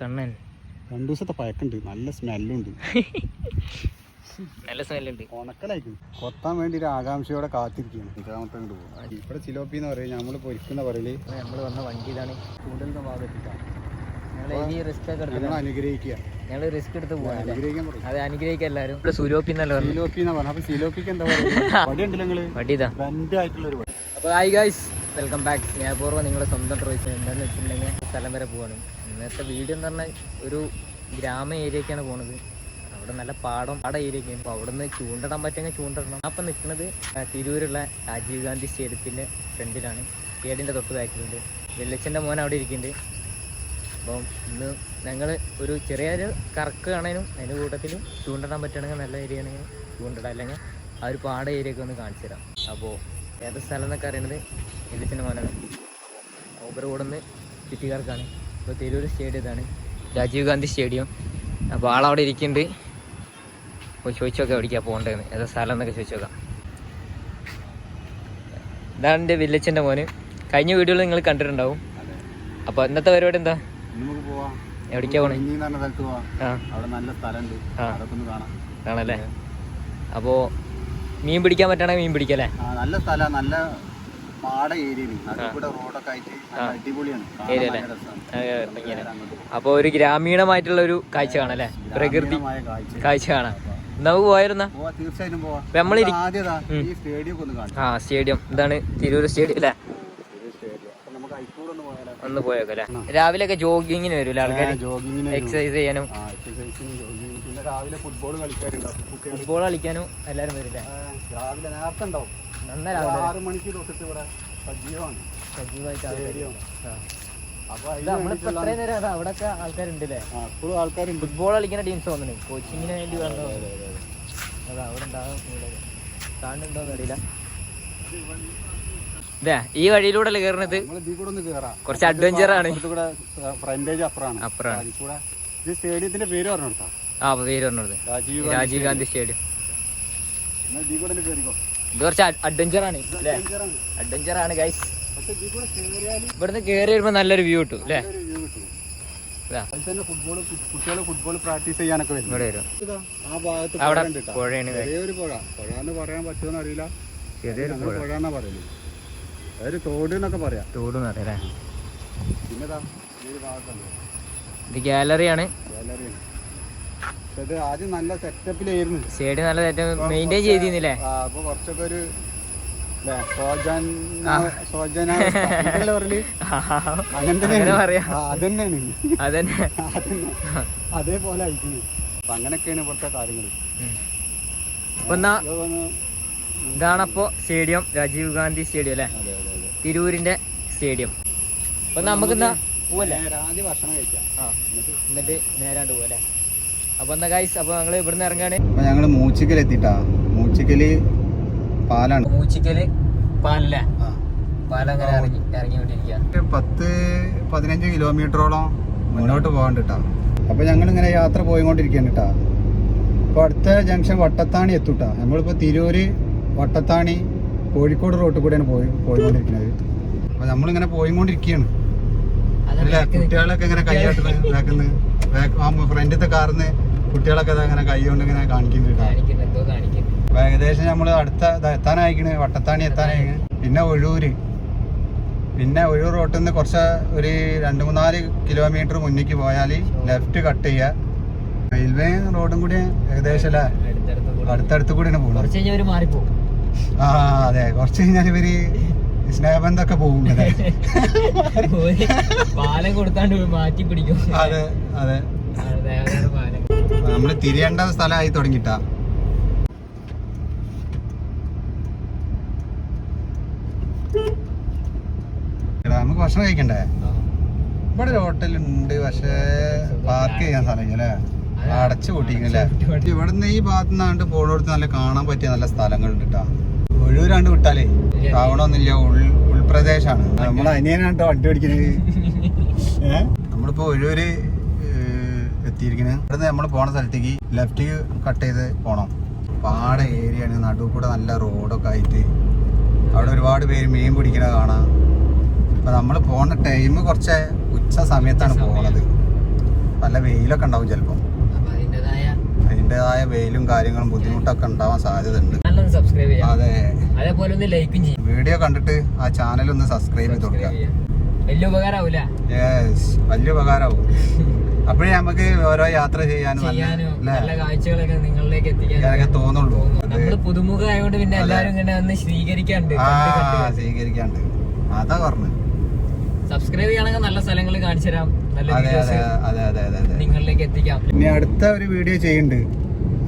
കണ്ണൻ. രണ്ടു ദിവസത്തെ പഴക്കുണ്ട് നല്ല സ്മെല്ലുണ്ട്. നല്ല സ്മെല്ലുണ്ട്. ഉണക്കലായിരിക്കും. കൊത്താൻ വേണ്ടി ഒരു ആകാംക്ഷയോടെ കാത്തിരിക്കുകയാണ്. ഇതാമത്തെ കൊണ്ട് പോകും. ഇവിടെ ചിലോപ്പി എന്ന് പറയും. നമ്മൾ പൊരിക്കുന്ന പറയൽ. നമ്മൾ വന്ന വണ്ടി ഇതാണ്. ചൂണ്ടലിന്റെ ഭാഗത്തിട്ടാണ് ഞങ്ങൾ റിസ്ക് എടുത്ത് അതെ ഇവിടെ എന്നല്ല സിലോപ്പി എന്നാ അപ്പൊ സിലോപ്പിക്ക് എന്താ പറയുക? ഹായ് ഗൈസ് വെൽക്കം ബാക്ക് സ്നേഹപൂർവം നിങ്ങളെ സ്വന്തം ട്രോയ്സ് എന്താണെന്ന് വെച്ചിട്ടുണ്ടെങ്കിൽ സ്ഥലം വരെ പോവാണ്. ഇന്നത്തെ വീഡിയോ എന്ന് പറഞ്ഞാൽ ഒരു ഗ്രാമ ഏരിയക്കാണ് പോണത്. അവിടെ നല്ല പാടം പാട ഏരിയയൊക്കെയാണ് അപ്പോൾ അവിടെ നിന്ന് ചൂണ്ടിടാൻ പറ്റുമെങ്കിൽ ചൂണ്ടിടണം. അപ്പം നിൽക്കുന്നത് തിരൂരുള്ള രാജീവ് ഗാന്ധി സ്റ്റേഡിയത്തിന്റെ ഫ്രണ്ടിലാണ്. സ്റ്റേഡിയന്റെ തൊട്ട് ബാക്കിലുണ്ട്. വെള്ളച്ചന്റെ മോൻ അവിടെ ഇരിക്കുന്നുണ്ട്. അപ്പം ഇന്ന് ഞങ്ങൾ ഒരു ചെറിയൊരു കറക്ക് കാണാനും അതിന്റെ കൂട്ടത്തിൽ ചൂണ്ടിടാൻ പറ്റുകയാണെങ്കിൽ നല്ല ഏരിയ ആണെങ്കിൽ ചൂണ്ടിടാം. അല്ലെങ്കിൽ ആ ഒരു പാട ഏരിയയൊക്കെ ഒന്ന് കാണിച്ചു തരാം. അപ്പോൾ ഏത് സ്ഥലം എന്നൊക്കെ അറിയണത് എലിച്ചന്റെ മോനാണ്. ഓവർ കൂടുന്ന ചുറ്റിക്കാർക്കാണ് ഇപ്പോൾ തിരൂർ സ്റ്റേഡിയം ഇതാണ്. രാജീവ് ഗാന്ധി സ്റ്റേഡിയം. അപ്പോൾ ആളവിടെ ഇരിക്കുന്നുണ്ട്. അപ്പോൾ ചോദിച്ചു നോക്കാം എവിടേക്കാണ് പോകേണ്ടതെന്ന്. ഏതാ സ്ഥലം എന്നൊക്കെ ചോദിച്ചു നോക്കാം ഇതാണ് എന്റെ വില്ലച്ചന്റെ മോന്. കഴിഞ്ഞ വീഡിയോയിൽ നിങ്ങൾ കണ്ടിട്ടുണ്ടാവും. അപ്പോൾ ഇന്നത്തെ പരിപാടി എന്താ? എവിടേക്കാണ് എവിടേക്കാ പോണേ? ആണല്ലേ? അപ്പോൾ മീൻ പിടിക്കാൻ പറ്റുകയാണെങ്കിൽ മീൻ പിടിക്കല്ലേ? നല്ല സ്ഥലമാണ് നല്ല പാട ഏരിയയാണ്. അപ്പോൾ ഒരു ഗ്രാമീണമായിട്ടുള്ള ഒരു കാഴ്ച കാണല്ലേ പ്രകൃതി കാഴ്ച. കാണാം. നമുക്ക് പോയിരുന്ന തീർച്ചയായിട്ടും ആ സ്റ്റേഡിയം ഇതാണ് തിരൂർ സ്റ്റേഡിയം അല്ലേ? ഒന്ന് പോയേക്കോ അല്ലേ? രാവിലെ ഒക്കെ ജോഗിങ്ങിന് വരും. ആൾക്കാർ എക്സസൈസ് ചെയ്യാനും ഫുട്ബോൾ കളിക്കാനും എല്ലാരും വരില്ലേ രാവിലെ നേരത്തെ ഉണ്ടാവും. ആറ് മണിക്ക് തൊട്ടിട്ട് ഇവിടെ സജീവമാണ് സജീവമായിട്ട് ആൾക്കാരുണ്ടല്ലേ? ആ ആൾക്കാരുണ്ട്. ഫുട്ബോൾ കളിക്കുന്ന ടീംസ് തോന്നുന്നു. കോച്ചിങ്ങിന് വേണ്ടി വന്നു? അതാ അവിടെ ഉണ്ടാകും കാണുന്നുണ്ടോന്ന് അറിയില്ല. ഈ വഴിയിലൂടെ അല്ലേ കയറുന്നത് നമ്മൾ ഇതിൽ കൂടെ കേറാം. കുറച്ച് അഡ്വഞ്ചർ ആണ്. അപ്പുറമാണ്. സ്റ്റേഡിയത്തിന്റെ പേര് പറഞ്ഞു ആ പേര് പറഞ്ഞത് രാജീവ് ഗാന്ധി സ്റ്റേഡിയം ഇത് അഡ്വഞ്ചർ ആണ് അല്ലേ. അഡ്വഞ്ചർ ആണ് ഗൈസ് ഇവിടുന്ന് കയറി വരുമ്പോ നല്ലൊരു വ്യൂ കിട്ടും അല്ലേ? ഇതാ. ഗാലറിയാണ് ആദ്യം നല്ല സെറ്റപ്പിലായിരുന്നു സ്റ്റേഡിയം നല്ല മെയിന്റെയിൻ ചെയ്തിരുന്നില്ലേ? ആ, അപ്പൊ കുറച്ചൊക്കെ ഒരു ല്ലേ. പറയൽ? അങ്ങനെ അങ്ങനെ തന്നെയാണ്. പറയാം. ആ, അതന്നെയാണ്. അതന്നെ. അതന്നെ. അതേപോലെ അയക്കുന്നു അപ്പൊ അങ്ങനെയൊക്കെയാണ് ഇവിടുത്തെ കാര്യങ്ങൾ ഉം. അപ്പൊ എന്നാ ഇതാണപ്പോ സ്റ്റേഡിയം രാജീവ് ഗാന്ധി സ്റ്റേഡിയം അല്ലേ? അതെ അതെ അതെ. തിരൂരിന്റെ സ്റ്റേഡിയം. അപ്പൊ നമുക്ക് എന്നാ പോവല്ലേ? നേരെ ആദ്യം ഭക്ഷണം കഴിക്കാം. ആ. എന്നിട്ട് നേരാണ്ട് പോവല്ലേ? അപ്പൊ എന്താ ഗൈസ് അപ്പൊ ഞങ്ങൾ ഇവിടുന്ന് ഇറങ്ങാണ്. അപ്പൊ ഞങ്ങൾ മൂച്ചിക്കൽ എത്തിട്ടാ മൂച്ചിക്കൽ പാലാണ്. മൂച്ചിക്കൽ പാലല്ലേ. പാലങ്ങനെ ഇറങ്ങി ഇറങ്ങിക്കൊണ്ടിരിക്കുക പത്ത് പതിനഞ്ച് കിലോമീറ്ററോളം മുന്നോട്ട് പോകണ്ടിട്ടാ. അപ്പൊ ഞങ്ങൾ ഇങ്ങനെ യാത്ര പോയിക്കൊണ്ടിരിക്കുകയാണ് കേട്ടാ അപ്പൊ അടുത്ത ജംഗ്ഷൻ വട്ടത്താണി എത്തൂട്ടാ. നമ്മളിപ്പോ തിരൂര് വട്ടത്താണി കോഴിക്കോട് റോട്ടിൽ കൂടെയാണ് പോയി പോയിക്കൊണ്ടിരിക്കുന്നത്. അപ്പൊ നമ്മളിങ്ങനെ പോയിക്കൊണ്ടിരിക്കുകയാണ്. കുട്ടികളൊക്കെ ഇങ്ങനെ കൈയാട്ടുന്നത് ബാക്കുന്ന ഫ്രണ്ടിലത്തെ കാറിന്ന് കുട്ടികളൊക്കെ അങ്ങനെ കൈ കൊണ്ട് ഇങ്ങനെ കാണിക്കുന്നുണ്ട് ഏകദേശം നമ്മൾ അടുത്ത എത്താനായിക്കണ് വട്ടത്താണി എത്താനായിക്കണ് പിന്നെ ഒഴൂര്. പിന്നെ ഒഴൂർ റോട്ടിൽ നിന്ന് കുറച്ച് ഒരു രണ്ട് മൂന്നാൽ കിലോമീറ്റർ മുന്നിക്ക് പോയാൽ ലെഫ്റ്റ് കട്ട് ചെയ്യുക റെയിൽവേ റോഡും കൂടി ഏകദേശം അല്ലേ? അടുത്തടുത്ത് കൂടി. കൂടിയാണ് പോകുന്നത് ഒരു ആ അതെ. കുറച്ച് കഴിഞ്ഞാൽ ഇവർ സ്നേഹബന്ധമൊക്കെ പോകും അതെ പാലം കൊടുത്താണ്ട് മാറ്റി പിടിക്കും. അതെ അതെ. നമ്മൾ തിരിയേണ്ട സ്ഥലമായി തുടങ്ങിട്ടാ നമുക്ക് ഭക്ഷണം കഴിക്കണ്ടേ? ഇവിടെ ഒരു ഹോട്ടലുണ്ട് പക്ഷേ പാർക്ക് ചെയ്യാൻ സ്ഥലമില്ല അടച്ചു കൂട്ടിക്കല്ലേ ഇവിടുന്ന് ഈ ഭാഗത്ത് നിന്നാണ്ട് പോണോടത്ത് നല്ല കാണാൻ പറ്റിയ നല്ല സ്ഥലങ്ങളുണ്ട് കേട്ടോ ഒഴിവരാണ്ട് വിട്ടാലേ ടൗണൊന്നുമില്ല ഉൾ ഉൾപ്രദേശമാണ് നമ്മൾ അനിയനാണ് വണ്ടി ഓടിക്കുന്നത്. ഏഹ് നമ്മളിപ്പോ ഒഴിവര് എത്തിയിരിക്കുന്നത് ഇവിടുന്ന് നമ്മൾ പോണ സ്ഥലത്തേക്ക് ലെഫ്റ്റ് കട്ട് ചെയ്ത് പോണം. പാട ഏരിയയാണ് നടുവ് കൂടെ നല്ല റോഡൊക്കെ ആയിട്ട്. അവിടെ ഒരുപാട് പേര് മീൻ പിടിക്കണ കാണാം. അപ്പൊ നമ്മൾ പോകുന്ന ടൈം കുറച്ച് ഉച്ച സമയത്താണ് പോകുന്നത് നല്ല വെയിലൊക്കെ ഉണ്ടാവും ചിലപ്പോൾ അതിന്റെതായ വെയിലും കാര്യങ്ങളും ബുദ്ധിമുട്ടൊക്കെ ഉണ്ടാവാൻ സാധ്യത ഉണ്ട് അതെ. അതേപോലെ ഒന്ന് ലൈക്കും ചെയ്യും. വീഡിയോ കണ്ടിട്ട് ആ ചാനൽ ഒന്ന് സബ്സ്ക്രൈബ് ചെയ്ത് കൊടുക്കുക വലിയ ഉപകാരാവൂല? യെസ് വലിയ ഉപകാരമാവും അപ്പോഴേ നമുക്ക് ഓരോ യാത്ര ചെയ്യാനും നല്ല കാഴ്ചകളൊക്കെ നിങ്ങളിലേക്ക് എത്തിക്കാനൊക്കെ തോന്നുള്ളൂ. നമ്മൾ പുതുമുഖ ആയതുകൊണ്ട് പിന്നെ എല്ലാരും ഇങ്ങനെ വന്ന് സ്വീകരിക്കാണ്ട് സ്വീകരിക്കാണ്ട് അതാ പറഞ്ഞു. സബ്സ്ക്രൈബ് ചെയ്യണമെങ്കിൽ നല്ല സ്ഥലങ്ങൾ കാണിച്ചു തരാം. നല്ല നിങ്ങളിലേക്ക് എത്തിക്കാം. ഇനി അടുത്ത ഒരു വീഡിയോ ചെയ്യുന്നുണ്ട്.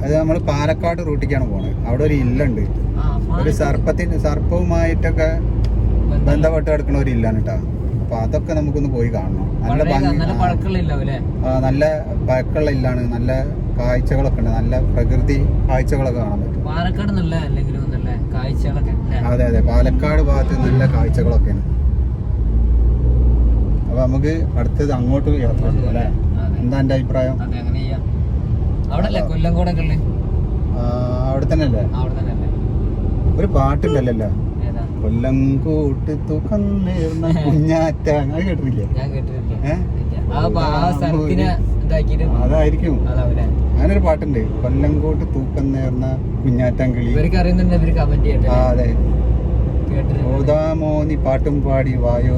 അത് നമ്മൾ പാലക്കാട് റൂട്ടിക്കാണ് പോണത് അവിടെ ഒരു ഇല്ലുണ്ട്. ഒരു സർപ്പത്തിന് സർപ്പവുമായിട്ടൊക്കെ ബന്ധപ്പെട്ട് കിടക്കുന്ന ഒരു ഇല്ലാണ് കേട്ടോ അപ്പൊ അതൊക്കെ നമുക്കൊന്ന് പോയി കാണണം. നല്ല നല്ല പഴക്കമുള്ള ഇല്ലാണ് നല്ല കാഴ്ചകളൊക്കെ ഉണ്ട് നല്ല പ്രകൃതി കാഴ്ചകളൊക്കെ കാണാൻ പറ്റും. പാലക്കാട് നല്ല അല്ലെങ്കിലും നല്ല കാഴ്ചകളൊക്കെ അതെ അതെ പാലക്കാട് ഭാഗത്ത് നല്ല കാഴ്ചകളൊക്കെയാണ് അപ്പൊ നമുക്ക് അടുത്തത് അങ്ങോട്ട് യാത്ര അല്ലേ. എന്താ എന്റെ അഭിപ്രായം? അവിടെ തന്നെ അല്ലേ ഒരു പാട്ടില്ലല്ലോ. കൊല്ലം കൂട്ട് തൂക്കം നേർന്ന കുഞ്ഞാറ്റ. അങ്ങനെ കേട്ടിട്ടില്ലേ? അതായിരിക്കും. അങ്ങനൊരു പാട്ടുണ്ട്. കൊല്ലം കൂട്ട് തൂക്കം നേർന്ന കുഞ്ഞാറ്റം കിളി. അതെ. ഓതാമോ നീ പാട്ടും പാടി വായോ?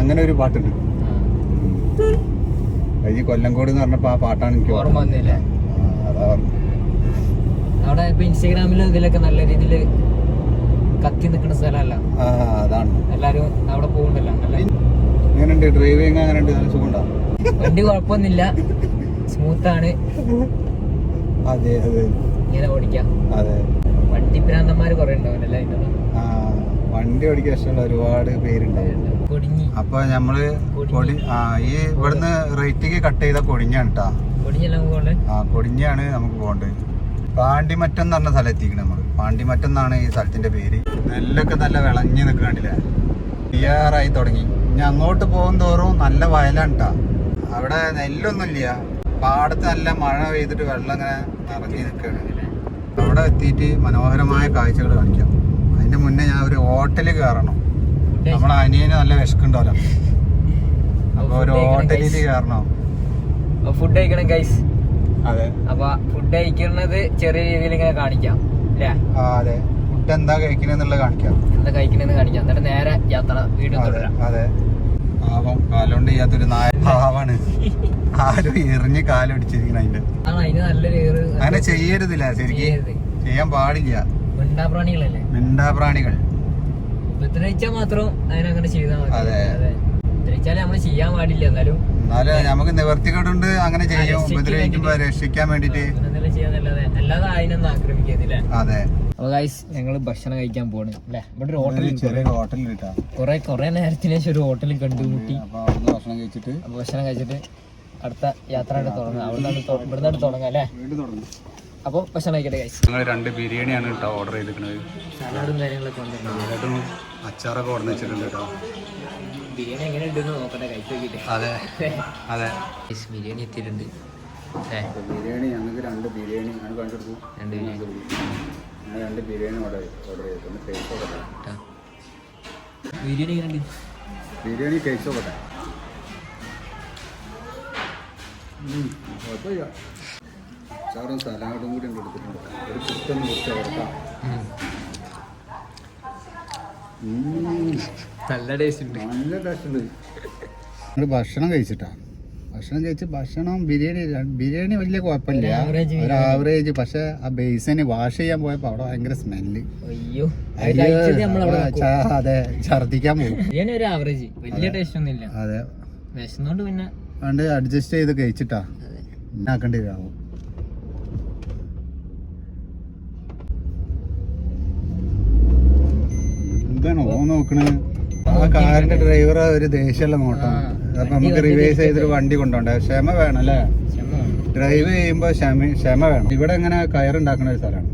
അങ്ങനെ ഒരു പാട്ടുണ്ട്. ഈ കൊല്ലംകോട് എന്ന് പറഞ്ഞപ്പോ ആ പാട്ടാണ് എനിക്ക് ഓർമ്മ അതാ പറഞ്ഞത്. അവിടെ ഇൻസ്റ്റാഗ്രാമിലും ഇതിലൊക്കെ നല്ല രീതിയിൽ കത്തി നിൽക്കുന്ന സ്ഥലമല്ല. അതാണ്. എല്ലാരും അവിടെ പോകുന്നുണ്ടല്ലോ നല്ല എങ്ങനെയുണ്ട്? ഡ്രൈവിങ് അങ്ങനെയുണ്ട്? നല്ല സുഖമുണ്ടോ? വണ്ടി കുഴപ്പമൊന്നുമില്ല. സ്മൂത്താണ് അതെ അതെ. ഇങ്ങനെ ഓടിക്കാം. അതെ. വണ്ടി ഭ്രാന്തന്മാര് കുറെ ആ വണ്ടി ഓടിക്കാൻ ഇഷ്ടമുള്ള ഒരുപാട് പേരുണ്ടായിരുന്നു അപ്പൊ നമ്മൾ ഈ ഇവിടുന്ന് റേറ്റിക്ക് കട്ട് ചെയ്ത കൊടിഞ്ഞാണ് കേട്ടാ കൊടിഞ്ഞാണ് നമുക്ക് പോകേണ്ടത്. പാണ്ടിമറ്റം എന്ന് പറഞ്ഞ സ്ഥലം എത്തിക്കണം നമ്മൾ. പാണ്ടിമറ്റം എന്നാണ് ഈ സ്ഥലത്തിന്റെ പേര്. നെല്ലൊക്കെ നല്ല വിളഞ്ഞ് നിൽക്കണ്ടില്ലേ ക്ലിയറായി തുടങ്ങി. ഇനി അങ്ങോട്ട് പോകും തോറും നല്ല വയലാണ് അവിടെ നെല്ലൊന്നുമില്ല. പാടത്ത് നല്ല മഴ പെയ്തിട്ട് വെള്ളം ഇങ്ങനെ നിറഞ്ഞു നിൽക്കുകയാണ് അവിടെ എത്തിയിട്ട് മനോഹരമായ കാഴ്ചകൾ കാണിക്കാം. അതിന്റെ മുന്നേ ഞാൻ ഒരു ഹോട്ടലിൽ കയറണം. നമ്മളെ അനിയന് നല്ല വിശക്കുണ്ടാവല്ലോ അപ്പൊ ഒരു ഹോട്ടലിൽ കയറണം. ഫുഡ് കഴിക്കണം ഗൈസ് അപ്പൊ ഫുഡ് കഴിക്കുന്നത് ചെറിയ രീതിയിൽ ഇങ്ങനെ കാണിക്കാം അല്ലേ അതെ. ഫുഡ് എന്താ കഴിക്കണെന്നുള്ളത് കാണിക്കാം. എന്താ കഴിക്കണെന്ന് കാണിക്കാം. എന്നിട്ട് നേരെ യാത്ര വീണ്ടും അതെ പാവം കാലുകൊണ്ട് ചെയ്യാത്തൊരു നായ പാവാണ്. ആരും എറിഞ്ഞ് കാലൊടിച്ചിരിക്കണം അതിന്റെ. അങ്ങനെ ചെയ്യരുതില്ല ശരിക്കും. ചെയ്യാൻ പാടില്ല. മിണ്ടാപ്രാണികളല്ലേ? മിണ്ടാപ്രാണികൾ. ഉപദ്രവിച്ചാൽ മാത്രം അതിനങ്ങനെ ചെയ്താൽ മതി. അതെ. ഉപദ്രവിച്ചാലേ നമ്മൾ ചെയ്യാൻ പാടില്ല. എന്നാലും എന്നാലും നമുക്ക് നിവർത്തിക്കേടുണ്ട് അങ്ങനെ ചെയ്യും. ഉപദ്രവിക്കുമ്പോ വേണ്ടിയിട്ട്. രക്ഷിക്കാൻ വേണ്ടിട്ട്. അതെ. അപ്പൊ ഗൈസ് ഞങ്ങൾ ഭക്ഷണം കഴിക്കാൻ പോണ് അല്ലേ? ഇവിടെ ഒരു ഹോട്ടലിൽ ചെറിയ ഹോട്ടലിൽ കിട്ടാ കുറെ കുറെ നേരത്തിന് ശേഷം ഒരു ഹോട്ടലിൽ കണ്ടുമുട്ടി. ഭക്ഷണം കഴിച്ചിട്ട്. ഭക്ഷണം കഴിച്ചിട്ട് അടുത്ത യാത്ര തുടങ്ങാം. അവിടെ അടുത്ത് തുടങ്ങാം അല്ലേ? വീണ്ടും തുടങ്ങും. അപ്പൊ ഭക്ഷണം കഴിക്കട്ടെ ഗൈസ് ഞങ്ങൾ രണ്ട് ബിരിയാണിയാണ് കേട്ടോ ഓർഡർ ചെയ്തിരിക്കുന്നത് സലാഡും കാര്യങ്ങളൊക്കെ എന്നിട്ടും അച്ചാറൊക്കെ ഓർഡർ വെച്ചിട്ടുണ്ട് കേട്ടോ ബിരിയാണി എങ്ങനെ ഉണ്ടെന്ന് നോക്കട്ടെ കഴിച്ചു നോക്കിയിട്ട്. അതെ അതെ. ബിരിയാണി എത്തിയിട്ടുണ്ട്. ബിരിയാണി ഞങ്ങൾക്ക് രണ്ട് ബിരിയാണി ഞാൻ കണ്ടെടുത്തു രണ്ട് ബിരിയാണി. ഞാൻ രണ്ട് ബിരിയാണി ഓർഡർ ഓർഡർ ചെയ്തിട്ടുണ്ട് ടേസ്റ്റ് നോക്കട്ടെ. കേട്ടോ. ബിരിയാണി എങ്ങനെ ഉണ്ട് ബിരിയാണി കഴിച്ചു നോക്കട്ടെ. കുഴപ്പമില്ല. സാറും സലാഡും കൂടി ഉണ്ട് എടുത്തിട്ടുണ്ട് ഒരു ചിക്കൻ മുട്ട വരട്ടാം നല്ല ടേസ്റ്റ് ഉണ്ട്. നല്ല ടേസ്റ്റ് ഉണ്ട്. നമ്മൾ ഭക്ഷണം കഴിച്ചിട്ടാ. ഭക്ഷണം കഴിച്ച് ഭക്ഷണം ബിരിയാണി ബിരിയാണി വലിയ കുഴപ്പമില്ല. ഒരു ആവറേജ് പക്ഷെ ആ ബേസിന് വാഷ് ചെയ്യാൻ പോയപ്പോ അവിടെ ഭയങ്കര സ്മെല്ല് അയ്യോ അത് ഛർദിക്കാൻ പോകും അതെ അതുകൊണ്ട് അഡ്ജസ്റ്റ് ചെയ്ത് കഴിച്ചിട്ടാ. ആക്കേണ്ടി വരാവും എന്താണ് ഓ നോക്കണ് ആ കാറിന്റെ ഡ്രൈവർ ഒരു ദേഷ്യമുള്ള നോട്ടം അപ്പൊ നമുക്ക് റിവേഴ്സ്. ചെയ്തൊരു വണ്ടി കൊണ്ടോണ്ടേ ക്ഷമ വേണം അല്ലേ. ഡ്രൈവ് ചെയ്യുമ്പോ ക്ഷമ ക്ഷമ വേണം. ഇവിടെ ഇങ്ങനെ കയറുണ്ടാക്കുന്ന ഒരു സ്ഥലമാണ്.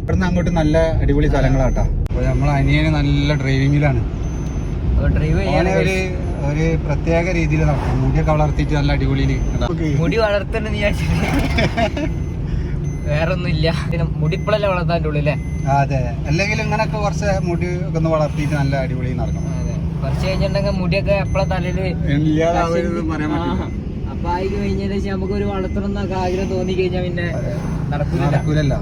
ഇവിടുന്ന് അങ്ങോട്ട് നല്ല അടിപൊളി സ്ഥലങ്ങളാട്ടാ. അപ്പൊ നമ്മളെ അനിയന് നല്ല ഡ്രൈവിങ്ങിലാണ് ഓനെ ഒരു ഒരു പ്രത്യേക രീതിയിൽ നടക്കും മുടിയൊക്കെ വളർത്തിയിട്ട് നല്ല അടിപൊളിയിൽ മുടി വളർത്തണെന്ന് ഞാൻ വേറെ ഒന്നുമില്ല പിന്നെ മുടിപ്പളല്ലേ വളർത്താൻ ഉള്ളൂ അല്ലേ? അതെ. അല്ലെങ്കിൽ ഇങ്ങനൊക്കെ കുറച്ച് മുടി ഒക്കെ ഒന്ന് വളർത്തിയിട്ട് നല്ല അടിപൊളി നടക്കണം. കുറച്ച് കഴിഞ്ഞിട്ടുണ്ടെങ്കിൽ മുടിയൊക്കെ എപ്പോഴും തലയിൽ അപ്പൊ ആയി കഴിഞ്ഞതിന് ശേഷം നമുക്ക് ഒരു വളർത്തണം എന്നൊക്കെ ആഗ്രഹം തോന്നി കഴിഞ്ഞാൽ പിന്നെ നടക്കില്ല നടക്കൂലല്ലോ.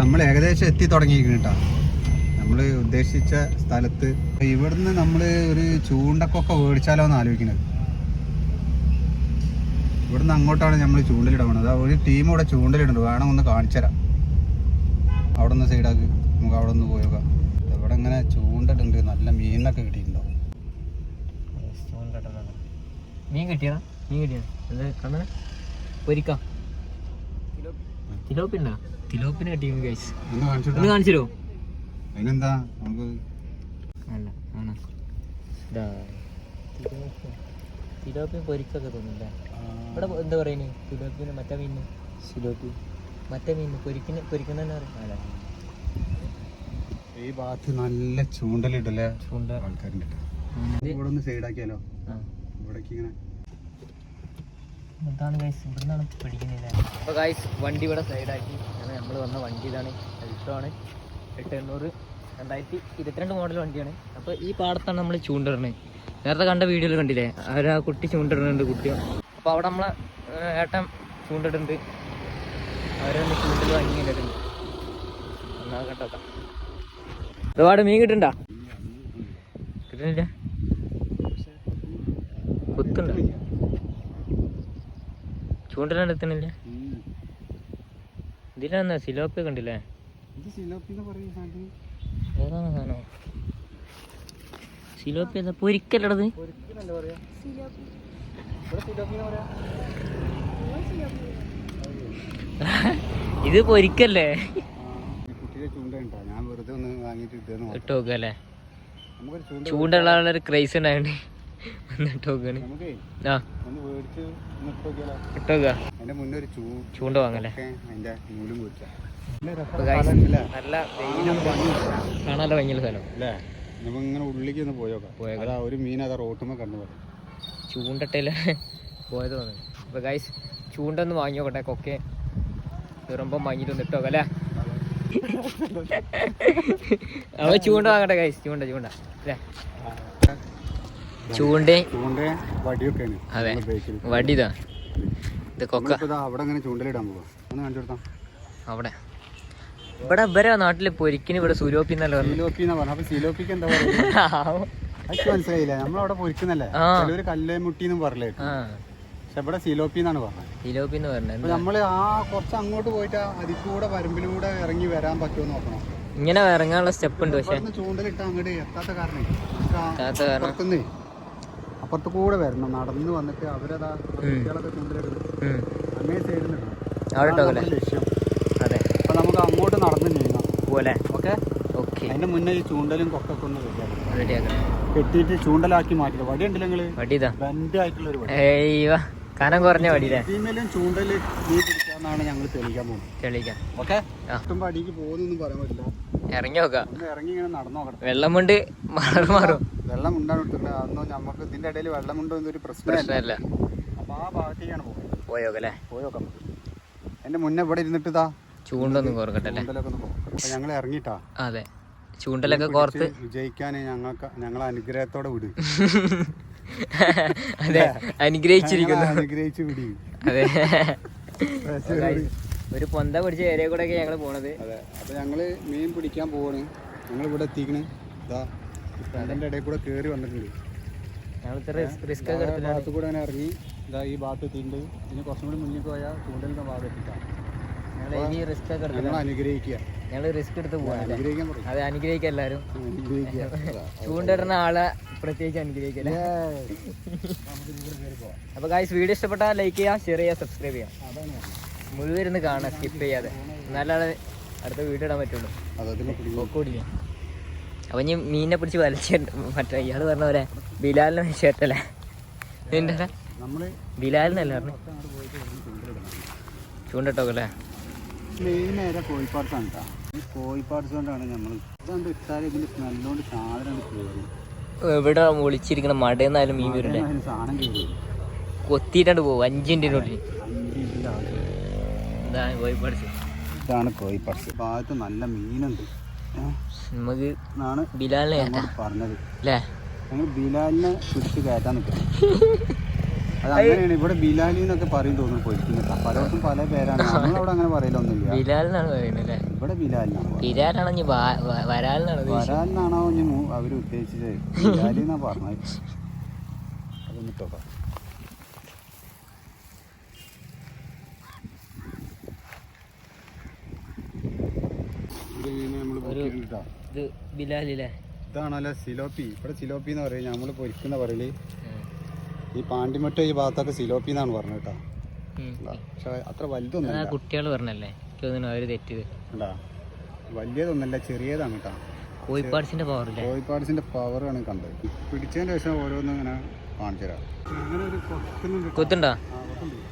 നമ്മൾ ഏകദേശം എത്തി തുടങ്ങിയിരിക്കുന്നു നമ്മൾ നമ്മൾ ഉദ്ദേശിച്ച സ്ഥലത്ത് ഇവിടുന്ന് നമ്മൾ ഒരു ചൂണ്ടക്കൊക്കെ മേടിച്ചാലോ എന്ന് ആലോചിക്കുന്നത്. ഇവിടുന്ന് അങ്ങോട്ടാണ് നമ്മൾ ചൂണ്ടലിടണത് ഒരു ടീം ഇവിടെ ചൂണ്ടലിടുന്നുണ്ട്. വേണം ഒന്ന് കാണിച്ചു തരാം അവിടെ നിന്ന് സൈഡാക്കി നമുക്ക് അവിടെ നിന്ന് പോയോക്കാം. ഇവിടെ ഇങ്ങനെ ചൂണ്ടലുണ്ട് നല്ല മീനൊക്കെ കിട്ടിയിട്ടുണ്ടോ? മീൻ കിട്ടിയതാ? മീൻ കിട്ടിയ എന്താ കണ്ണന പൊരിക്ക. തിലോപ്പിണ്ടാ? തിലോപ്പിന് കിട്ടിയ ഗൈസ് ഒന്ന് കാണിച്ചു ഒന്ന് കാണിച്ചു തരുമോ അതിനെന്താ? നമുക്ക് അല്ല ആണ്. ഇതാ. തിലോപ്പിന് പൊരിക്കൊക്കെ തോന്നില്ല ഇവിടെ എന്താ പറയുന്നത് തിലോപ്പിന് മറ്റേ മീനിന്? സിലോപ്പി മറ്റേ മീനിന് പൊരിക്കിന് പൊരിക്കുന്ന പറയും അല്ല. ഈ ഭാഗത്ത് നല്ല ചൂണ്ടലിടല്ലേ ചൂണ്ട. ആൾക്കാരുണ്ട്. ഇവിടെ ഒന്ന് സൈഡാക്കിയാലോ ആക്കിയാലോ? ഇവിടേക്ക് ഇങ്ങനെ. എന്താണ് ഗൈസ് ഇവിടുന്നാണ് പിടിക്കുന്നില്ല അപ്പോൾ ഗൈസ് വണ്ടി ഇവിടെ സൈഡാക്കി അങ്ങനെ നമ്മൾ വന്ന വണ്ടി ഇതാണ് എൽട്ടോ ആണ്. എട്ട് എണ്ണൂറ് രണ്ടായിരത്തി ഇരുപത്തിരണ്ട് മോഡൽ വണ്ടിയാണ്. അപ്പോൾ ഈ പാടത്താണ് നമ്മൾ ചൂണ്ടിടുന്നത് നേരത്തെ കണ്ട വീഡിയോയിൽ കണ്ടില്ലേ? ആ കുട്ടി ചൂണ്ടിടുന്നുണ്ട് കുട്ടി അപ്പോൾ അവിടെ നമ്മളെ ഏട്ടൻ ചൂണ്ടിടുന്നുണ്ട് അവരൊന്ന് ചൂണ്ടിൽ വാങ്ങി കണ്ടിട്ടുണ്ട് എന്നാ കേട്ടോ ഒരുപാട് മീൻ കിട്ടണ്ട? കിട്ടണില്ല കുത്തുണ്ട. ചൂണ്ടിലാണ് എത്തണില്ല. ഇതിലെന്നാ സിലോപ്പി കണ്ടില്ലേ ഏതാണ് സാധനം? സിലോപ്പി എന്താ പൊരിക്കല്ലടത് ഇത്. പൊരിക്കല്ലേ? കുട്ടിയുടെ ചൂണ്ട ഉണ്ടോ ഞാൻ വെറുതെ ഒന്ന് വാങ്ങിയിട്ട് ഇട്ടേന്ന് നോക്കാം. ഇട്ട് നോക്കല്ലേ നമുക്കൊരു ചൂണ്ടുള്ള ഒരു ക്രൈസ് ഉണ്ടായോണ്ട് ഇട്ട് ആ. ഇട്ട് ചൂണ്ട guys, നല്ല വെയിലും കാണാനുള്ള ഭയങ്കര സ്ഥലം. അല്ലേ? നമുക്ക് ഇങ്ങനെ ഉള്ളിലേക്ക് ഒന്ന് പോയോക്കാം. പോയേക്കാം. ഒരു മീൻ അതാ റോട്ടുമ്പോ കണ്ടു പറയും ചൂണ്ടട്ടയിൽ പോയത് തോന്നുന്നു. അപ്പൊ ഗൈസ് ചൂണ്ട ഒന്ന് വാങ്ങി നോക്കട്ടെ. കൊക്കെ തുറമ്പം വാങ്ങിയിട്ട് ഒന്ന് അപ്പൊ ചൂണ്ട വാങ്ങട്ടെ കൈസ് ചൂണ്ട ചൂണ്ട. ചൂണ്ട. ചൂണ്ട വടിയൊക്കെയാണ്. അതെ. വടിതാ വടി ഇതാ. കൊക്ക. അവിടെ അങ്ങനെ ചൂണ്ടലിടാൻ പോവാ. ഒന്ന് കാണിച്ചു കൊടുത്താം. അവിടെ. ഇവിടെ ഇവരെ നാട്ടിൽ പൊരിക്കിന് ഇവിടെ സുരോപ്പി എന്നല്ല പറഞ്ഞു സിലോപ്പി എന്നാ പറഞ്ഞ അപ്പൊ സിലോപ്പിക്ക് എന്താ പറയുക? മനസ്സിലായില്ല? നമ്മളവിടെ പൊരിക്കുന്നല്ലേ? കല്ലേ മുട്ടിന്നും പറയലേ ആ. പക്ഷെ ഇവിടെ സിലോപ്പി എന്നാണ് പറഞ്ഞത്. സിലോപ്പി എന്ന് അപ്പൊ പറഞ്ഞത് നമ്മൾ ആ കുറച്ച് അങ്ങോട്ട് പോയിട്ട് അതിക്കൂടെ കൂടെ വരമ്പിലൂടെ ഇറങ്ങി വരാൻ പറ്റുമോ നോക്കണം. ഇങ്ങനെ ഇറങ്ങാനുള്ള സ്റ്റെപ്പ് ഉണ്ട് പക്ഷെ. ചൂണ്ടലിട്ട് അങ്ങോട്ട് എത്താത്ത കാരണം. എത്താത്ത കാരണം. അപ്പുറത്ത് കൂടെ വരണം. നടന്ന് വന്നിട്ട് അവരതാ കുട്ടികളൊക്കെ ചൂണ്ടലിടുന്നു സൈഡിൽ നിൽക്കണം അവിടെ ലക്ഷ്യം. അതെ. അപ്പൊ നമുക്ക് അങ്ങോട്ട് നടന്ന് നീങ്ങാം. പോലെ ഓക്കെ? ഓക്കെ. അതിന്റെ മുന്നേ ഈ ചൂണ്ടലും കൊക്കൊക്കെ ഒന്ന് വെക്കാം. റെഡിയാക്കണം കെട്ടിയിട്ട് ചൂണ്ടലാക്കി മാറ്റി വടി ഉണ്ടല്ലോ നിങ്ങൾ വടി ബെൻഡ് ആയിട്ടുള്ള ഒരു വടി കനം കുറഞ്ഞ വടിയില്ലേ ഫീമെയിലും ചൂണ്ടൽ മീൻ പിടിക്കാന്നാണ് ഞങ്ങൾ തെളിയിക്കാൻ പോകുന്നത്. തെളിയിക്കാം. ഓക്കെ. കിട്ടുമ്പോ അടിക്ക് പോകുന്നൊന്നും പറയാൻ പറ്റില്ല. ഇറങ്ങി നോക്കാം. ഇറങ്ങി ഇങ്ങനെ നടന്നു നോക്കണം വെള്ളം കൊണ്ട് മാറും മാറും. വെള്ളം ഉണ്ടാണ് അതൊന്നും നമുക്ക് ഇതിന്റെ ഇടയിൽ വെള്ളം ഉണ്ടോ എന്നൊരു പ്രശ്നമല്ല അപ്പൊ ആ ഭാഗത്തേക്കാണ് പോകുന്നത്. പോയോക്കല്ലേ പോയോക്കാം എന്റെ മുന്നേ ഇവിടെ ഇരുന്നിട്ട് ചൂണ്ടൊന്നും കോർക്കട്ടെ ഞങ്ങൾ ഇറങ്ങിട്ടാ അതെ. ചൂണ്ടലൊക്കെ കോർത്ത്. വിജയിക്കാൻ ഞങ്ങൾക്ക് ഞങ്ങൾ അനുഗ്രഹത്തോടെ വിട്. അതെ അനുഗ്രഹിച്ചിരിക്കുന്നു. അനുഗ്രഹിച്ച് വിടി അതെ. ഒരു പൊന്ത പിടിച്ച ഏരിയ കൂടെ ഒക്കെ ഞങ്ങൾ പോണത്. അതെ അപ്പൊ ഞങ്ങൾ മീൻ പിടിക്കാൻ പോവാണ്. ഞങ്ങൾ ഇവിടെ എത്തിക്കണ്. ഇതാ അതിന്റെ ഇടയിൽ കൂടെ കേറി വന്നിട്ടുണ്ട്. റിസ്ക് ഒക്കെ ആ എടുത്തിട്ടാണ്. ഭാഗത്ത് കൂടെ അങ്ങനെ ഇറങ്ങി ഇതാ ഈ ഭാഗത്ത് എത്തിയിട്ടുണ്ട്. ഇനി കുറച്ചും കൂടി മുന്നിൽ പോയാൽ ചൂണ്ടലിന്റെ ഭാഗം എത്തിക്കാം. ഞങ്ങൾ ഞങ്ങൾ അനുഗ്രഹിക്കുക. റിസ്ക് എടുത്ത് പോവാണ് അനുഗ്രഹിക്കാൻ അതെ അനുഗ്രഹിക്കാം എല്ലാവരും അനുഗ്രഹിക്കുക. ചൂണ്ടിടുന്ന ആളെ പ്രത്യേകിച്ച് അനുഗ്രഹിക്കാം അപ്പൊ ഗായ്സ് വീഡിയോ ഇഷ്ടപ്പെട്ടാൽ ലൈക്ക് ചെയ്യുക ഷെയർ ചെയ്യുക സബ്സ്ക്രൈബ് ചെയ്യുക മുഴുവരുന്ന് കാണുക സ്കിപ്പ് ചെയ്യാതെ. എന്നാലാണ് അടുത്ത വീഡിയോ ഇടാൻ പറ്റുള്ളൂ. അപ്പൊ ഇനി മീനിനെ പിടിച്ച് വലിച്ചിട്ടുണ്ട് മറ്റേ ഇയാൾ പറഞ്ഞ പോലെ ബിലാലിനെ ചേട്ടല്ലേ നിന്റെ ബിലാലിനല്ല പറഞ്ഞു? കോഴിപ്പാടത്തോണ്ടാണ് ഇവിടുന്ന് മെയിൻ നേരെ കോഴിപ്പാട്സാണ് കേട്ടോ ഈ കോഴിപ്പാട്സ് കൊണ്ടാണ് നമ്മൾ ഇതുകൊണ്ട് ഇട്ടാൽ ഇതിന്റെ സ്മെല്ലുകൊണ്ട് സാധനം കയറും എവിടെ ഒളിച്ചിരിക്കണ മടയെന്നായാലും മീൻ വരില്ലേ കൊത്തിയിട്ടാണ്ട് പോകും അഞ്ചിന്റെ ഉള്ളിൽ ഇതാണ് കോഴിപ്പടച്ച് ഭാഗത്ത് നല്ല മീനുണ്ട്. നമുക്ക് ബിലാലിനെ പറഞ്ഞത്. അല്ലേ ഞങ്ങൾ ബിലാലിനെ പിടിച്ച് കയറ്റാൻ നിൽക്കണം അത് അങ്ങനെയാണ് ഇവിടെ ബിലാലി എന്നൊക്കെ പറയും തോന്നുന്നു പൊരിക്കുന്നത്. പലർക്കും പല പേരാണ്. നമ്മളവിടെ അങ്ങനെ പറയലൊന്നുമില്ല. ബിലാലിനാണ് പറയുന്നത് അല്ലേ ഇവിടെ ബിലാലിനാണ് പറയുന്നത്. ബിലാലാണോ ഇനി വരാലെന്നാണ് വരാലിനാണോ ഇനി അവർ ഉദ്ദേശിച്ചത്? ബിലാലിന്നാ പറഞ്ഞത്. അതൊന്ന് ഇട്ടോക്കാം ഇത് ബിലാലില്ലേ ഇതാണല്ലോ സിലോപ്പി. ഇവിടെ സിലോപ്പി എന്ന് പറയും നമ്മൾ പൊരിക്കുന്ന പറയൽ. ഈ പാണ്ടിമട്ട ഈ ഭാഗത്തൊക്കെ സിലോപ്പി എന്നാണ് പറഞ്ഞത് കേട്ടോ. പക്ഷെ അത്ര വലുതൊന്നും കുട്ടികൾ പറഞ്ഞല്ലേ? എനിക്ക് അവർ തെറ്റിയത് വലിയതൊന്നല്ല ചെറിയതാണ് കേട്ടോ. കോഴിപ്പാട്സിന്റെ പവർ കോഴിപ്പാട്സിന്റെ പവറാണ് കണ്ടത്. പിടിച്ചതിന് ശേഷം ഓരോന്നും ഇങ്ങനെ കാണിച്ചു തരാം. കൊത്തുണ്ടോ?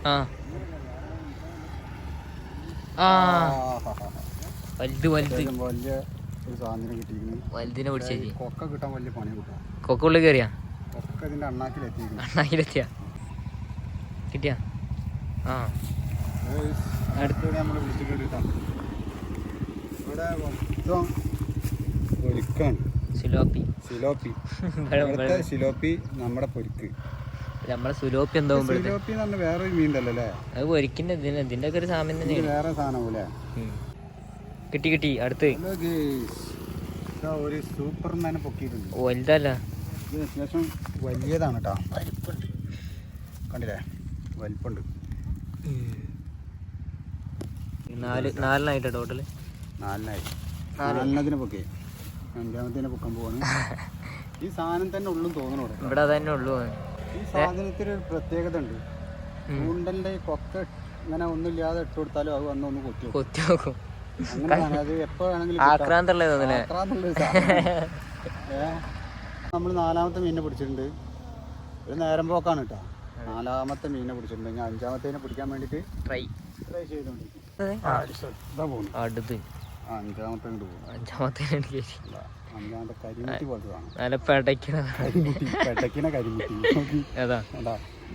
ആ. ആ. വലുത് വലുത്. വലിയ ഒരു സാധനം കിട്ടിയിരിക്കുന്നു. വലുതിനെ പിടിച്ചേച്ചി കൊക്ക കിട്ടാൻ വലിയ പണി കിട്ടാം കൊക്കുള്ളിൽ കയറിയാ കൊക്ക ഇതിന്റെ അണ്ണാക്കിലെത്തിയാ കിട്ടിയാ? ആ. അടുത്തൂടെ നമ്മൾ വിളിച്ചിട്ടുണ്ട് കിട്ടാം ഇവിടെ മൊത്തം പൊരിക്കാണ്. സിലോപ്പി. സിലോപ്പി. ഇവിടുത്തെ. സിലോപ്പി നമ്മുടെ പൊരിക്ക്. നമ്മളെ സുലോപ്പി എന്താവുമ്പോഴത്തെ സിലോപ്പി എന്ന് പറഞ്ഞാൽ വേറൊരു മീൻ അല്ലേ? അത് പൊരിക്കുന്ന ഇതിന് ഇതിന്റെ ഒക്കെ ഒരു സാമ്യം തന്നെ വേറെ സാധനമല്ലേ. കിട്ടി കിട്ടി അടുത്ത്. ഇതാ ഒരു സൂപ്പർമാനെ പൊക്കിയിട്ടുണ്ട്. ഓ വലുതല്ല. ഇത് അത്യാവശ്യം വലിയതാണ് കേട്ടോ. കണ്ടില്ലേ? വലിപ്പുണ്ട്. നാല് നാലിനായിട്ട് ടോട്ടൽ നാലിനായി. നാല്. നാലിനതിനെ പൊക്കി. അഞ്ചാമത്തേനെ പൊക്കാൻ പോവാണ്. ഈ സാധനം തന്നെ ഉള്ളു തോന്നണു ഇവിടെ. അതന്നെ ഉള്ളൂ ഈ സാധനത്തിന് ഒരു പ്രത്യേകത ഉണ്ട്. ഉം. ചൂണ്ടലിന്റെ ഈ കൊക്ക ഇങ്ങനെ ഒന്നുമില്ലാതെ ഇട്ട് കൊടുത്താലും അത് വന്ന് ഒന്ന് കൊത്തി വെക്കും. കൊത്തി നോക്കും. അങ്ങനെയാണ്. അത് എപ്പോ വേണമെങ്കിലും നമ്മൾ നാലാമത്തെ മീനിനെ പിടിച്ചിട്ടുണ്ട്. ഒരു നേരം പോക്കാണ് കേട്ടോ. നാലാമത്തെ മീനെ പിടിച്ചിട്ടുണ്ട്. ഞാൻ അഞ്ചാമത്തേനെ പിടിക്കാൻ വേണ്ടിട്ട് ട്രൈ ട്രൈ ചെയ്തോണ്ടിരിക്കും പോകുന്നു അടുത്ത്. അഞ്ചാമത്തെ അഞ്ചാമത്തെ നല്ല പെടയ്ക്കണ.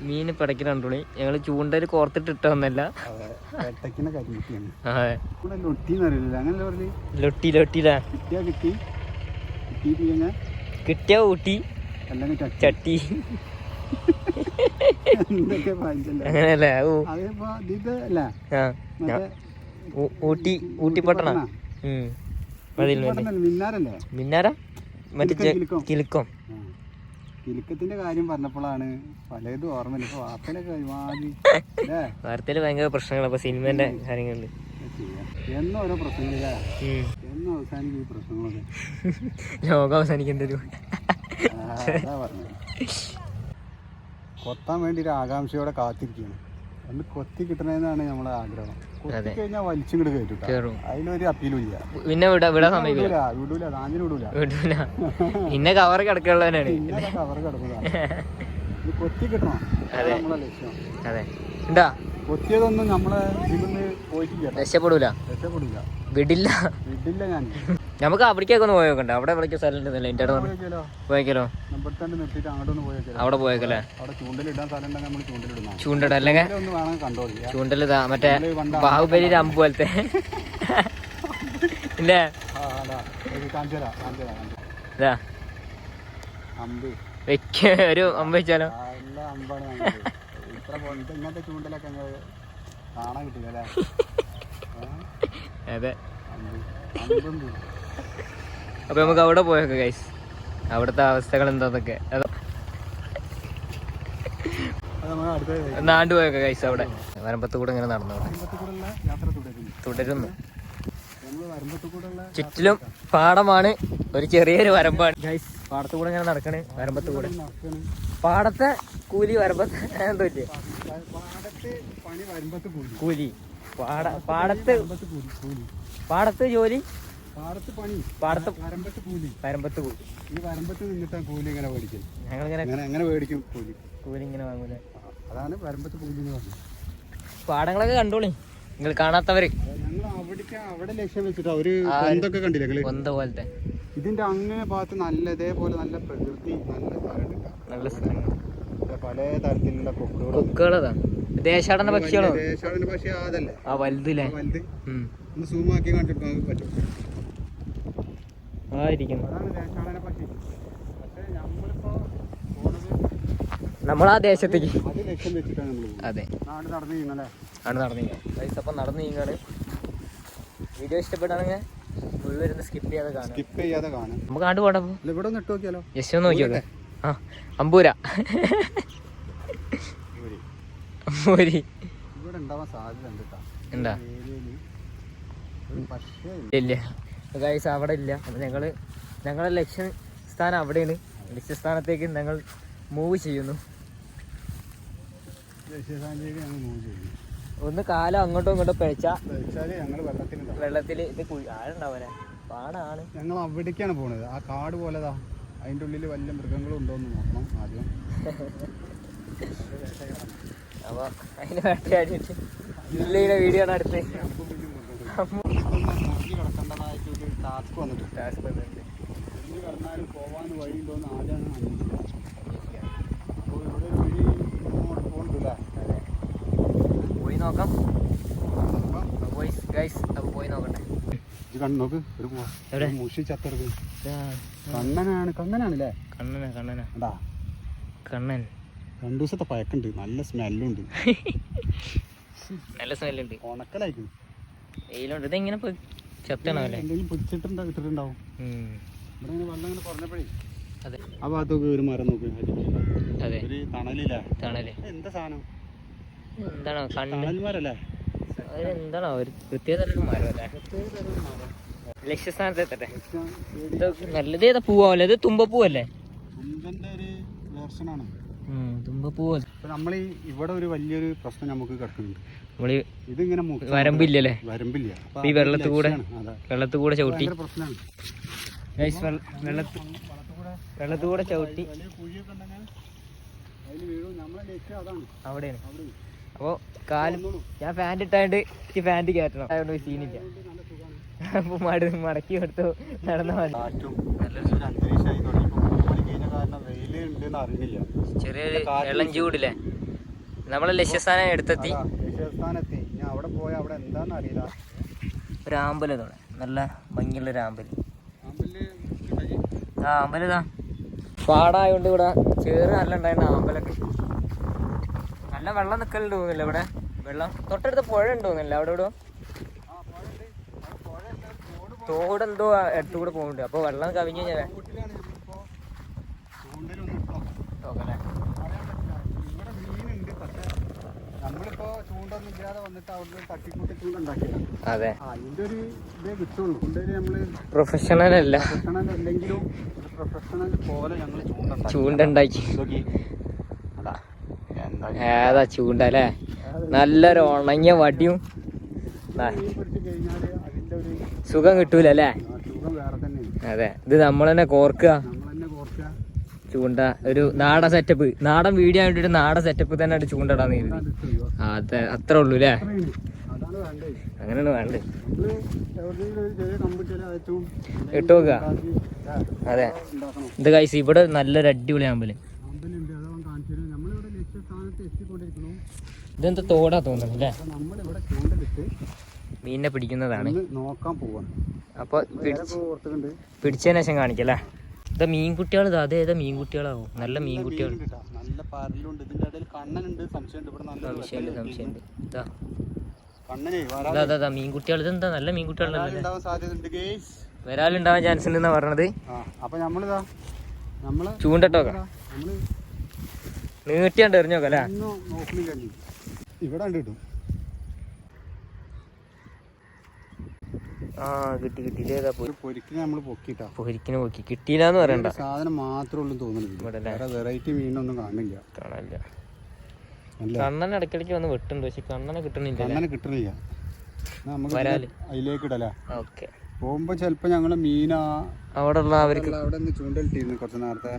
മീൻ പെടയ്ക്കണ കണ്ടോളി ഞങ്ങൾ ചൂണ്ടയിൽ കോർത്തിട്ട് വന്നല്ല അതെ പെട്ടക്കിന കരിമുട്ടിയാണ്. അതെ. ഇവിടെ ലൊട്ടിന്ന് അറിയില്ല. അങ്ങനല്ലേ ലൊട്ടി ലൊട്ടിയില്ല കിട്ടിയാ ഊട്ടി. ചട്ടി. അങ്ങനെയല്ലേ? ഊട്ടി ഊട്ടി പട്ടണ മിന്നാര മറ്റേ കിലുക്കം, കിലുക്കം. കിലുക്കം കിലുക്കത്തിന്റെ കാര്യം പറഞ്ഞപ്പോഴാണ് പലതും ഓർമ്മയില്ല. ഇപ്പൊ വാർത്തയിലൊക്കെ ഒരുമാതിരി വാർത്തയിൽ ഭയങ്കര പ്രശ്നങ്ങൾ അപ്പൊ സിനിമന്റെ കാര്യങ്ങളുണ്ട് ചെയ്യാം എന്നും ഓരോ പ്രശ്നങ്ങളില്ല എന്നോ അവസാനിക്കും ഈ പ്രശ്നങ്ങളൊക്കെ. ലോകം അവസാനിക്കേണ്ട അതാ പറഞ്ഞത്. കൊത്താൻ വേണ്ടി ഒരു ആകാംക്ഷയോടെ കാത്തിരിക്കുകയാണ്. ഒന്ന് കൊത്തി കിട്ടണമെന്നാണ് നമ്മളെ ആഗ്രഹം. കൊത്തി. കഴിഞ്ഞാൽ വലിച്ചിങ്ങോട്ട് കയറ്റും അതിനൊരു അപ്പീലും ഇല്ല. പിന്നെ വിടൂല വിടൂല താഞ്ഞിന് വിടൂല. പിന്നെ കവർ കിടക്കുള്ളവനാണ് കവർ ഇത് കൊത്തി കിട്ടണം. നമ്മളെ ലക്ഷ്യം. അതെ. ഉണ്ടാ കൊത്തിയതൊന്നും നമ്മളെ ഇതിന്ന് പോയിട്ടില്ല. രക്ഷപ്പെടൂല. രക്ഷപ്പെടില്ല വിടില്ല. വിടില്ല ഞാൻ നമുക്ക് അവിടേക്കൊക്കെ ഒന്ന് പോയോക്കണ്ട. അവിടെ വിളിക്കാൻ സ്ഥലം അവിടെ പോയേക്കലോ? അവിടെ പോയേക്കല്ലേ? ചൂണ്ടട അല്ലെങ്കിൽ ഇതാ മറ്റേ ബാഹുബലി അമ്പ് പോലത്തെ. ഇല്ലേ? ഒരു അമ്പ വെച്ചാലോ? അതെ. അപ്പൊ നമുക്ക് അവിടെ പോയൊക്കെ ഗൈസ് അവിടുത്തെ അവസ്ഥകൾ എന്താന്നൊക്കെ. നാണ്ടു പോയൊക്കെ ഗൈസ് അവിടെ. വരമ്പത്ത് കൂടെ ഇങ്ങനെ നടന്നു. തുടരുന്നു. ചുറ്റിലും പാടമാണ്. ഒരു ചെറിയൊരു വരമ്പാണ്. ഗൈസ് പാടത്ത് കൂടെ ഇങ്ങനെ നടക്കണ്. വരമ്പത്ത് കൂടെ പാടത്തെ കൂലി വരമ്പത്ത് എന്തോ ഇല്ലേ പണി വരമ്പത്ത് കൂലി. പാട പാടത്ത് പാടത്ത് ജോലി പാടത്ത് പണി. പാടത്ത് വരമ്പത്ത് കൂലി. വരമ്പത്ത് കൂലി. ഈ വരമ്പത്ത് നിന്നിട്ടാണ് കൂലി ഇങ്ങനെ മേടിക്കും അങ്ങനെ മേടിക്കും കൂലി. കൂലി ഇങ്ങനെ വാങ്ങൂലേ? അതാണ് വരമ്പത്ത് കൂലി എന്ന് പറഞ്ഞത്. പാടങ്ങളൊക്കെ കണ്ടോളി. നിങ്ങൾ കാണാത്തവര്. ഞങ്ങൾ അവിടേക്ക് അവിടെ ലക്ഷ്യം വെച്ചിട്ട് കണ്ടില്ലേ കൊന്ത പോലത്തെ. ഇതിന്റെ അങ്ങനെ ഭാഗത്ത് നല്ല ഇതേപോലെ നല്ല പ്രകൃതി നല്ല സ്ഥലമുണ്ട് നല്ല സ്ഥലങ്ങൾ പല തരത്തിലുള്ള ദേശാടന പക്ഷികളോ? ദേശാടന പക്ഷി അതല്ലേ? ആ വലുതില്ലേ? വലുത്. സൂമാക്കി കണ്ടിട്ട് നമുക്ക് പറ്റും. ആ ഇരിക്കുന്നു അതാണ് പക്ഷേ. നമ്മളിപ്പോ പോണത് നമ്മൾ ആ ദേശത്തേക്ക്. അത് ആണ് നടന്നു അപ്പം നടന്നു നീങ്ങാണ്. വീഡിയോ ഇഷ്ടപ്പെടുകയാണെങ്കിൽ മുഴുവൻ സ്കിപ്പ് ചെയ്യാതെ കാണാം സ്കിപ്പ് ചെയ്യാതെ കാണാം നമുക്ക് ആണ്ട് പോടാ അല്ല ഇവിടെ ഒന്ന് ഇട്ട് നോക്കിയാലോ? ജസ്റ്റ് ഒന്ന് നോക്കിയോക്കെ. ആ അമ്പൂര. ഒരു. അമ്പൂരി ഇവിടെ ഉണ്ടാവാൻ സാധ്യത ഉണ്ട് കേട്ടോ. എന്താ? ഏരിയയിൽ ഒരു പക്ഷേ ഇല്ല. ഗൈസ് അവിടെ ഇല്ല. അപ്പം ഞങ്ങൾ ഞങ്ങളുടെ ലക്ഷ്യ സ്ഥാനം അവിടെയാണ്. ലക്ഷ്യസ്ഥാനത്തേക്ക് ഞങ്ങൾ മൂവ് ചെയ്യുന്നു. ഒന്ന് കാലം അങ്ങോട്ടും ഇങ്ങോട്ടും പിഴച്ച. വെച്ചാൽ ഞങ്ങൾ വെള്ളത്തിലുണ്ടാവും വെള്ളത്തിൽ ഇത് ആഴുണ്ടാവനെ പാടാണ്. ഞങ്ങൾ അവിടേക്കാണ് പോണത്. ആ കാട് പോലെതാ അതിന്റെ ഉള്ളിൽ വല്ല മൃഗങ്ങളും ഉണ്ടോ എന്ന് നോക്കണം ആദ്യം. അപ്പോൾ അതിന് വേട്ടയാടിയിട്ട് വീഡിയോ ആണ് അടുത്ത് മുറിഞ്ഞ് കിടക്കേണ്ടതായിട്ടൊരു ടാസ്ക് വന്നിട്ട്. ടാസ്ക് വന്നിട്ടുണ്ട്. കിടന്നാലും പോകാൻ വഴി ഉണ്ടോന്ന് ആദ്യമാണ് അന്വേഷിക്കുക അപ്പോൾ ഇവിടെ ഒരു വഴി അങ്ങോട്ട് പോകുന്നുണ്ടല്ലേ അതെ. പോയി നോക്കാം. പോയി ഗൈസ് അപ്പോൾ പോയി നോക്കട്ടെ. ഇത് കണ്ടു നോക്ക്. ഒരു എവിടെ? മുഷി കണ്ണനാണ് കണ്ണനാണല്ലേ കണ്ണനാ കണ്ണനാ. കണ്ടാ കണ്ണൻ. രണ്ടു ദിവസത്തെ പഴക്കുണ്ട് നല്ല സ്മെല്ലുണ്ട്. നല്ല സ്മെല്ലുണ്ട്. ഉണക്കലായിരിക്കും. വെയിലുണ്ട്. ഇതെങ്ങനെ പോയി? എന്തെങ്കിലും പിടിച്ചിട്ടുണ്ടോ ഇട്ടിട്ടുണ്ടാവും. ഇവിടെ ഇങ്ങനെ വെള്ളം ഇങ്ങനെ പറഞ്ഞപ്പോഴേ അതെ. ആ ഭാഗത്തൊക്കെ ഒരു മരം നോക്ക് അതെ. ഒരു തണലില്ല. തണൽ. എന്താ സാധനം? എന്താണോ കണ്ണ്? തണൽ മരല്ലേ എന്താണോ? ഒരു പ്രത്യേക മരമല്ലേ? ലക്ഷ്യസ്ഥാനത്ത് എത്തട്ടെ. ഇത് നല്ലത് ഏതാ? പൂവാവല്ലേ? ഇത് തുമ്പപ്പൂവല്ലേ? കുന്തന്റെ ഒരു വേർഷനാണ്. തുമ്പപ്പൂവല്ലേ? നമ്മൾ ഇവിടെ ഒരു വലിയൊരു പ്രശ്നം നമുക്ക് കിടക്കുന്നുണ്ട്. നമ്മൾ ഇതിങ്ങനെ വരമ്പില്ലല്ലേ? വരമ്പില്ല. ഈ വെള്ളത്തിൽ കൂടെ വെള്ളത്തിൽ കൂടെ ചവിട്ടി. വെള്ളത്തിൽ കൂടെ ചവിട്ടി. അവിടെയാണ്. അവിടെ അപ്പോൾ കാലും ഞാൻ പാന്റ് ഇട്ടാണ്ട് എനിക്ക് പാന്റ് കയറ്റണം. അതുകൊണ്ട് സീനില്ല അപ്പൊ മട മടക്കി കൊടുത്തു. നടന്ന ചെറിയൊരു ഇളം ചൂടില്ലേ? നമ്മളെ ലക്ഷ്യസ്ഥാനം എടുത്തെത്തി. ലക്ഷ്യസ്ഥാനെത്തി ഞാൻ അവിടെ പോയ അവിടെ എന്താണെന്ന് അറിയില്ല. ഒരു ആമ്പൽ തോന്നെ നല്ല ഭംഗിയുള്ള ഒരു ആമ്പൽ. അമ്പൽ. ആ അമ്പലതാ പാടായോണ്ട് ഇവിടെ ചേറ് നല്ല ഉണ്ടായിരുന്ന ആമ്പലൊക്കെ. നല്ല വെള്ളം നിൽക്കലുണ്ട് തോന്നുന്നില്ല ഇവിടെ. വെള്ളം തൊട്ടടുത്ത് പുഴ ഉണ്ട് തോന്നുന്നില്ല. അവിടെ ഇവിടെ തോടെന്തോ അടുത്ത് കൂടെ പോകുന്നുണ്ട്. അപ്പോൾ വെള്ളം കവിഞ്ഞു കഴിഞ്ഞാൽ ബോട്ടിലാണ് നമ്മളിപ്പോ ചൂണ്ടലൊന്നും ഇട്ടോ നോക്കല്ലേ പറയാൻ പറ്റില്ല ഇവിടെ മീനുണ്ട് പക്ഷെ നമ്മളിപ്പോ വന്നിട്ട് അവിടെ തട്ടിക്കൂട്ടി ചൂണ്ട ഉണ്ടാക്കിയതാണ് അതെ. ആ അതിന്റെ ഒരു ഇതേ കിട്ടുള്ളൂ ചൂണ്ടയിൽ നമ്മൾ പ്രൊഫഷണൽ അല്ല. പ്രൊഫഷണൽ അല്ലെങ്കിലും പ്രൊഫഷണൽ പോലെ ഞങ്ങൾ ചൂണ്ട. ചൂണ്ട ഉണ്ടാക്കി ഏതാ ചൂണ്ട അല്ലേ നല്ലൊരു ഉണങ്ങിയ വടിയും. സുഖം കിട്ടൂല അല്ലേ ആ, സുഖം വേറെ അതെ. ഇത് നമ്മൾ തന്നെ കോർക്കുക ചൂണ്ട ഒരു നാടൻ സെറ്റപ്പ് നാടൻ വീഡിയോ ആയിട്ട് നാടൻ സെറ്റപ്പ് തന്നെ ആയിട്ട് ചൂണ്ടടാന്ന് കരുതി അതെ അത്രേ ഉള്ളൂ അല്ലേ അങ്ങനെയാണ് വേണ്ടത്. ഇട്ട് നോക്കുക അതെ. ഇത് കൈസ് ഇവിടെ നല്ലൊരു അടിപൊളി ആമ്പൽ ഇതെന്താ തോടാ തോന്നുന്നു അല്ലേ അപ്പൊ മീനിനെ പിടിക്കുന്നതാണ്. നോക്കാൻ വേറെ ഓർത്തുണ്ട് പിടിച്ചതിന് ശേഷം കാണിക്കല്ലേ? ഇതാ മീൻകുട്ടികൾ ഇതാ അതേ ഏതാ മീൻകുട്ടികളാവും. നല്ല മീൻകുട്ടികൾ നല്ല പരലുണ്ട്. ഇതിന്റെ ഇടയിൽ കണ്ണനുണ്ട്. സംശയമുണ്ട്. ഇവിടെ നല്ല സംശയമുണ്ട് സംശയമുണ്ട്. ഇതാ. മീൻകുട്ടികൾ ഇതെന്താ? നല്ല ഗേസ് വരാലുണ്ടാവാൻ ചാൻസ് ഉണ്ടെന്നാ പറഞ്ഞത്? ചൂണ്ടട്ടോ നീട്ടിയാണ്ട് എറിഞ്ഞോക്കല്ലേ ഇവിടെ കിട്ടും ആ കിട്ടി കിട്ടി. ഇതേതാ പൊരിക്കിനെ നമ്മൾ പൊക്കിട്ടാ. പൊരിക്കിന് പോക്കി. കിട്ടിയില്ലാന്ന് പറയണ്ട. ഒരു സാധനം മാത്രമേ ഉള്ളൂ വേറെ വെറൈറ്റി മീനൊന്നും കാണില്ല കാണാനില്ല. കണ്ണൻ ഇടയ്ക്കിടയ്ക്ക് വന്ന് വെട്ടുണ്ട് പക്ഷെ കണ്ണനെ കിട്ടണില്ല കണ്ണനെ കിട്ടണില്ല നമുക്ക് അതിലേക്ക് ഇടല്ലേ ഓക്കെ. പോകുമ്പോ ചെലപ്പോ ഞങ്ങൾ മീനാ അവിടെ ഉള്ള അവർക്ക് അവിടെ ചൂണ്ടലിട്ടിരുന്നു കുറച്ച് നേരത്തെ.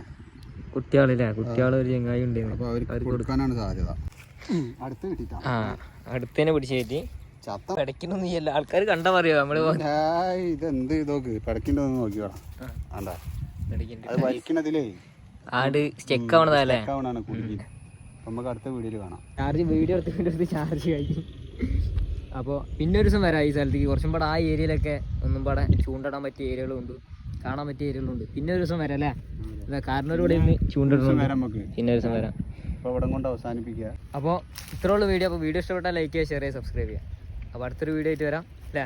കുട്ടികളില്ലേ കുട്ടികളെ ഒരു ചെങ്ങായി ഉണ്ടായിരുന്നു അപ്പൊ അവർക്ക് കൊടുക്കാനാണ് സാധ്യത. അടുത്ത് കിട്ടിട്ടാ ആ അടുത്തേനെ പിടിച്ചു കയറ്റി. ചത്ത പിടയ്ക്കണൊന്നും ചെയ്യല്ല ആൾക്കാർ കണ്ടാ പറയോ നമ്മൾ ഏയ്, ഇതെന്ത് ഇതൊക്കെ പഠിക്കണ്ടെന്ന് നോക്കിയോടാ അല്ല അത് വലിക്കണതിലേ. ആട് സ്റ്റെക്ക് ആവണതല്ലേ ആവണാണ് കുടുങ്ങി അപ്പൊ നമുക്ക് അടുത്ത വീഡിയോയിൽ കാണാം. ചാർജ് വീഡിയോ എടുത്ത് വീഡിയോ എടുത്ത് ചാർജ് കഴിഞ്ഞു. അപ്പോൾ പിന്നെ ഒരു ദിവസം വരാം ഈ സ്ഥലത്തേക്ക്. കുറച്ചും പാടെ ആ ഏരിയയിലൊക്കെ ഒന്നും പാടെ ചൂണ്ടിടാൻ പറ്റിയ ഏരിയകളുണ്ട്. കാണാൻ പറ്റിയ ഏരിയകളുണ്ട്. പിന്നെ ഒരു ദിവസം വരാം അല്ലേ? കാരണം ഇന്ന് വരാം നമുക്ക്. പിന്നെ ഒരു ദിവസം വരാം. അപ്പോൾ ഇവിടെ കൊണ്ട് അവസാനിപ്പിക്കുക. അപ്പോൾ ഇത്രയുള്ള വീഡിയോ. അപ്പോൾ വീഡിയോ ഇഷ്ടപ്പെട്ടാൽ ലൈക്ക് ചെയ്യുക ഷെയർ ചെയ്യുക സബ്സ്ക്രൈബ് ചെയ്യുക. അപ്പോൾ അടുത്തൊരു വീഡിയോ ആയിട്ട് വരാം അല്ലേ?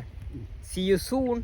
C you soon